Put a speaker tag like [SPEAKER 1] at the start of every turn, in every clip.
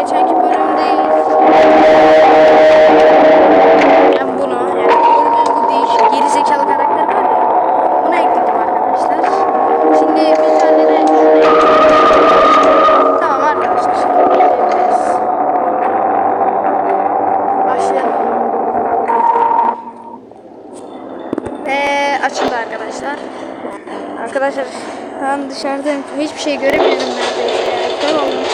[SPEAKER 1] geçenki bölümdeyiz. Ben bunu yani bu değişik geri zekalı karakter var ya buna ekledim arkadaşlar. Şimdi bir tane de şuna. Tamam arkadaşlar şimdi ekleyebiliriz. Başlayalım. Ve açıldı arkadaşlar. Arkadaşlar ben dışarıdayım. Hiçbir şey göremiyorum neredeyse. yani Kör oldum.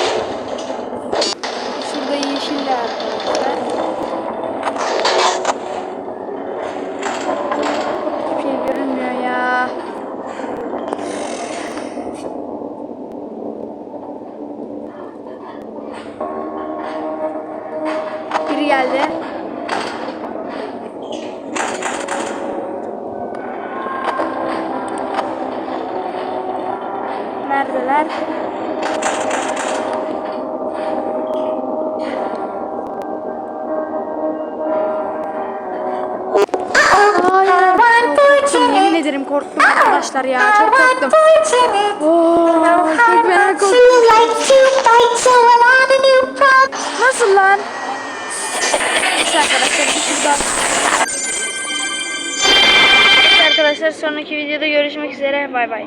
[SPEAKER 1] Biri geldi. Neredeler? Yemin ederim korktum arkadaşlar ya. Çok korktum. Oo, Arkadaşlar. Neyse arkadaşlar sonraki videoda görüşmek üzere. Bay bay.